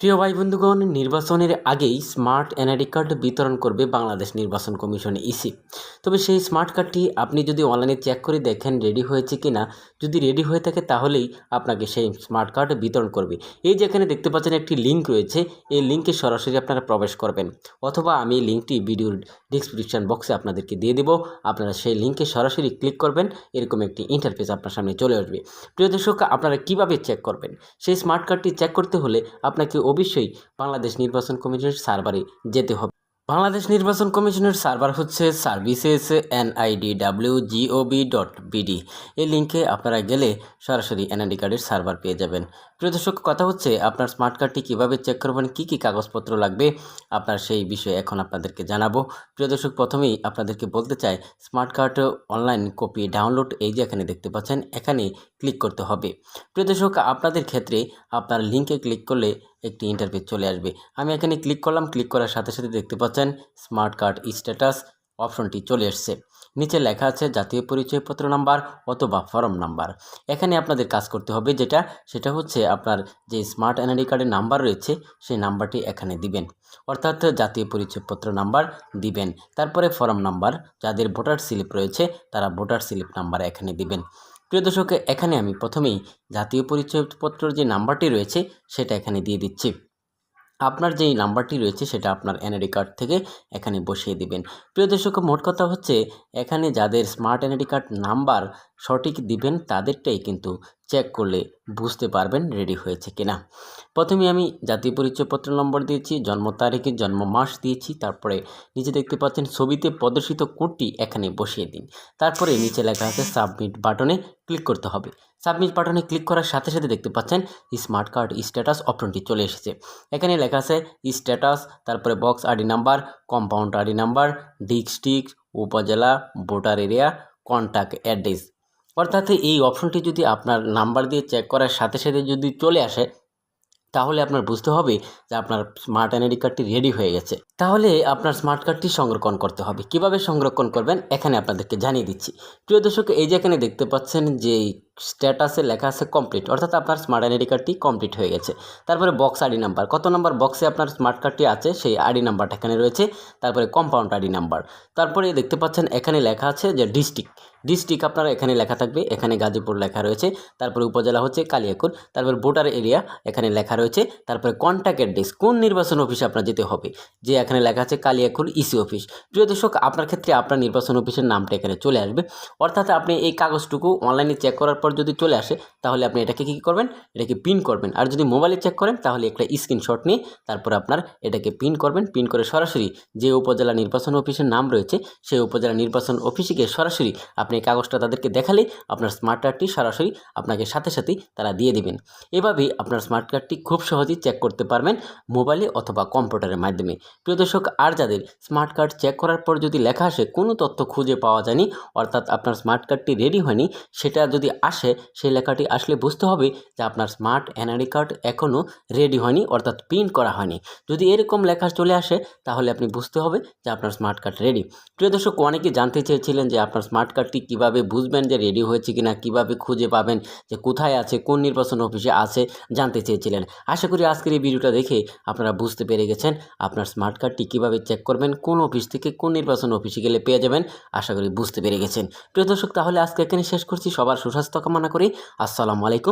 প্রিয় ভাই বন্ধুগণ, নির্বাচনের আগেই স্মার্ট এনআইডি কার্ড বিতরণ করবে বাংলাদেশ নির্বাচন কমিশন ইসি। তবে সেই স্মার্ট কার্ডটি আপনি যদি অনলাইনে চেক করে দেখেন রেডি হয়েছে কি না যদি রেডি হয়ে থাকে তাহলেই আপনাকে সেই স্মার্ট কার্ড বিতরণ করবে। এই যে এখানে দেখতে পাচ্ছেন একটি লিঙ্ক রয়েছে, এই লিঙ্কে সরাসরি আপনারা প্রবেশ করবেন। অথবা আমি লিঙ্কটি ভিডিওর ডিসক্রিপশন বক্সে আপনাদেরকে দিয়ে দেবো, আপনারা সেই লিঙ্কে সরাসরি ক্লিক করবেন, এরকম একটি ইন্টারফেস আপনার সামনে চলে আসবে। প্রিয় দর্শক, আপনারা কীভাবে চেক করবেন? সেই স্মার্ট কার্ডটি চেক করতে হলে আপনাকে অবশ্যই বাংলাদেশ নির্বাচন কমিশনের সার্ভারে যেতে হবে। বাংলাদেশ নির্বাচন কমিশনের সার্ভার হচ্ছে services NID W GOB dot BD. এই লিঙ্কে আপনারা গেলে সরাসরি এনআইডি কার্ডের সার্ভার পেয়ে যাবেন। প্রিয় দর্শক, কথা হচ্ছে আপনার স্মার্ট কার্ডটি কীভাবে চেক করবেন, কী কী কাগজপত্র লাগবে, আপনার সেই বিষয়ে এখন আপনাদেরকে জানাব। প্রিয় দর্শক, প্রথমেই আপনাদেরকে বলতে চাই smart card online copy download এই যে এখানে দেখতে পাচ্ছেন, এখানে ক্লিক করতে হবে। প্রিয় দর্শক, আপনাদের ক্ষেত্রে আপনার লিঙ্কে ক্লিক করলে একটি ইন্টারভিউ চলে আসবে। আমি এখানে ক্লিক করলাম ক্লিক করার সাথে সাথে দেখতে পাচ্ছেন স্মার্ট কার্ড স্ট্যাটাস অপশনটি চলে এসছে। নিচে লেখা আছে জাতীয় পরিচয়পত্র নাম্বার অথবা ফর্ম নাম্বার। এখানে আপনাদের কাজ করতে হবে যেটা, সেটা হচ্ছে আপনার যে স্মার্ট এনআইডি কার্ডের নাম্বার রয়েছে, সেই নাম্বারটি এখানে দিবেন। অর্থাৎ জাতীয় পরিচয়পত্র নাম্বার দিবেন। তারপরে ফর্ম নাম্বার, যাদের ভোটার স্লিপ রয়েছে, তারা ভোটার স্লিপ নাম্বার এখানে দিবেন। প্রিয় দর্শক, এখানে আমি প্রথমেই জাতীয় পরিচয়পত্রের যে নাম্বারটি রয়েছে, সেটা এখানে দিয়ে দিচ্ছি। আপনার যেই নাম্বারটি রয়েছে সেটা আপনার এনআইডি কার্ড থেকে এখানে বসিয়ে দিবেন। প্রিয় দর্শক, মোট কথা হচ্ছে এখানে যাদের স্মার্ট এনআইডি কার্ড নাম্বার সঠিক দিবেন তাদেরটাই কিন্তু চেক করলে বুঝতে পারবেন রেডি হয়েছে কিনা। প্রথমে আমি জাতীয় পরিচয়পত্র নম্বর দিয়েছি, জন্ম তারিখে, জন্ম মাস দিয়েছি, তারপরে নিচে দেখতে পাচ্ছেন ছবিতে প্রদর্শিত কোডটি এখানে বসিয়ে দিন। তারপরে নিচে লেখা আছে সাবমিট বাটনে ক্লিক করতে হবে। সাবমিট বাটনে ক্লিক করার সাথে সাথে দেখতে পাচ্ছেন স্মার্ট কার্ড স্ট্যাটাস অপশনটি চলে এসেছে। এখানে লেখা আছে স্ট্যাটাস তারপরে box ID number compound ID number district upazila voter area contact address অর্থাৎ এই অপশনটি যদি আপনার নাম্বার দিয়ে চেক করার সাথে সাথে যদি চলে আসে, তাহলে আপনার বুঝতে হবে যে আপনার স্মার্ট এনআইডি কার্ডটি রেডি হয়ে গেছে। তাহলে আপনার স্মার্ট কার্ডটি সংরক্ষণ করতে হবে। কীভাবে সংরক্ষণ করবেন? এখানে আপনাদেরকে জানিয়ে দিচ্ছি। প্রিয় দর্শক, এই যে এখানে দেখতে পাচ্ছেন যে স্ট্যাটাসে লেখা আছে কমপ্লিট অর্থাৎ আপনার স্মার্ট আইডি কার্ডটি কমপ্লিট হয়ে গেছে। তারপরে বক্স আইডি নাম্বার কত নাম্বার বক্সে আপনার স্মার্ট কার্ডটি আছে, সেই আইডি নাম্বারটা এখানে রয়েছে, তারপরে কম্পাউন্ড আইডি নাম্বার তারপরে দেখতে পাচ্ছেন এখানে লেখা আছে যে ডিস্ট্রিক্ট ডিস্ট্রিক্ট আপনার এখানে লেখা থাকবে, এখানে গাজীপুর লেখা রয়েছে, তারপরে উপজেলা হচ্ছে কালিয়াকুর, তারপরে ভোটার এরিয়া এখানে লেখা রয়েছে, তারপরে কন্ট্যাক্ট অ্যাড্রেস কোন নির্বাচন অফিসে আপনার যেতে হবে, যে এখানে লেখা আছে কালিয়াকুর ইসি অফিস প্রিয় দর্শক, আপনার ক্ষেত্রে আপনার নির্বাচন অফিসের নামটা এখানে চলে আসবে, অর্থাৎ আপনি এই কাগজটুকু অনলাইনে চেক করার যদি চলে আসে, তাহলে আপনি এটাকে কী করবেন? এটাকে পিন করবেন। আর যদি মোবাইলে চেক করেন, তাহলে একটা স্ক্রিনশট নিয়ে তারপর আপনার এটাকে পিন করবেন। পিন করে সরাসরি যে উপজেলা নির্বাচন অফিসের নাম রয়েছে, সেই উপজেলা নির্বাচন অফিসে গিয়ে সরাসরি আপনি এই কাগজটা তাদেরকে দেখালে আপনার স্মার্ট কার্ডটি সরাসরি আপনাকে সাথে সাথেই তারা দিয়ে দিবেন। এভাবেই আপনার স্মার্ট কার্ডটি খুব সহজেই চেক করতে পারবেন মোবাইলে অথবা কম্পিউটারের মাধ্যমে। প্রিয় দর্শক, আর যাদের স্মার্ট কার্ড চেক করার পর যদি লেখা আসে, কোনো তথ্য খুঁজে পাওয়া যায়নি, অর্থাৎ আপনার স্মার্ট কার্ডটি রেডি হয়নি, সেটা যদি আসে সেই লেখাটি আসলে বুঝতে হবে যে আপনার স্মার্ট এনআইডি কার্ড এখনও রেডি হয়নি, অর্থাৎ প্রিন্ট করা হয়নি। যদি এরকম লেখা চলে আসে, তাহলে আপনি বুঝতে হবে যে আপনার স্মার্ট কার্ড রেডি। প্রিয় দর্শক অনেকে জানতে চেয়েছিলেন যে আপনার স্মার্ট কার্ডটি কীভাবে বুঝবেন যে রেডি হয়েছে কি না কীভাবে খুঁজে পাবেন যে কোথায় আছে, কোন নির্বাচন অফিসে আছে, জানতে চেয়েছিলেন। আশা করি আজকের এই ভিডিওটা দেখে আপনারা বুঝতে পেরে গেছেন আপনার স্মার্ট কার্ডটি কীভাবে চেক করবেন, কোন অফিস থেকে কোন নির্বাচন অফিসে গেলে পেয়ে যাবেন, আশা করি বুঝতে পেরে গেছেন। প্রিয় দর্শক, তাহলে আজকে এখানে শেষ করছি। সবার সুস্বাস্থ্য কামনা করি। আসসালামু আলাইকুম।